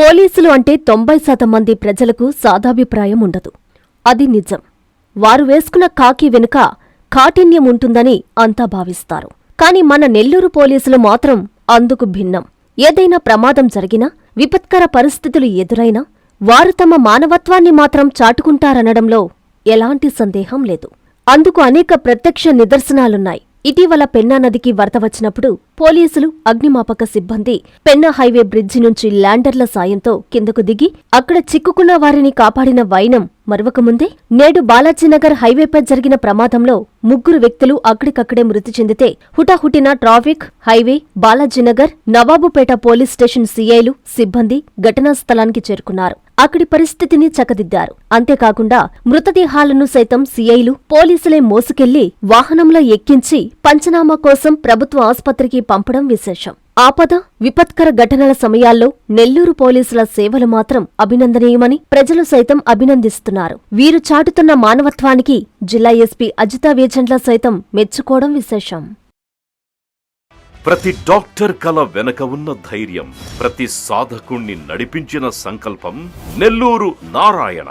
పోలీసులు అంటే తొంభై శాతం మంది ప్రజలకు సాదాభిప్రాయం ఉండదు. అది నిజం. వారు వేసుకున్న కాకి వెనుక కాఠిన్యం ఉంటుందని అంతా భావిస్తారు. కాని మన నెల్లూరు పోలీసులు మాత్రం అందుకు భిన్నం. ఏదైనా ప్రమాదం జరిగినా విపత్కర పరిస్థితులు ఎదురైనా వారు తమ మానవత్వాన్ని మాత్రం చాటుకుంటారనడంలో ఎలాంటి సందేహం లేదు. అందుకు అనేక ప్రత్యక్ష నిదర్శనాలున్నాయి. ఇటీవల పెన్నా నదికి వరద వచ్చినప్పుడు పోలీసులు అగ్నిమాపక సిబ్బంది పెన్నా హైవే బ్రిడ్జి నుంచి ల్యాండర్ల సాయంతో కిందకు దిగి అక్కడ చిక్కుకున్న వారిని కాపాడిన వైనం మరొకముందే నేడు బాలాజీనగర్ హైవేపై జరిగిన ప్రమాదంలో ముగ్గురు వ్యక్తులు అక్కడికక్కడే మృతి చెందితే హుటాహుటిన traffic highway Balajinagar Nawabupeta police station సీఐలు సిబ్బంది ఘటనా స్థలానికి చేరుకున్నారు. అక్కడి పరిస్థితిని చక్కదిద్దారు అంతేకాకుండా మృతదేహాలను సైతం సీఐలు పోలీసులే మోసుకెళ్ళి వాహనంలో ఎక్కించి పంచనామా కోసం ప్రభుత్వ ఆస్పత్రికి పంపడం విశేషం. ఆపద విపత్కర ఘటనల సమయాల్లో నెల్లూరు పోలీసుల సేవలు మాత్రం అభినందనీయమని ప్రజలు సైతం అభినందిస్తున్నారు. వీరు చాటుతున్న మానవత్వానికి జిల్లా ఎస్పీ అజితా వేజండ్ల సైతం మెచ్చుకోవడం విశేషం. ప్రతి డాక్టర్ కల వెనక ఉన్న ధైర్యం ప్రతి సాధకుణ్ణి నడిపించిన సంకల్పం నెల్లూరు నారాయణ.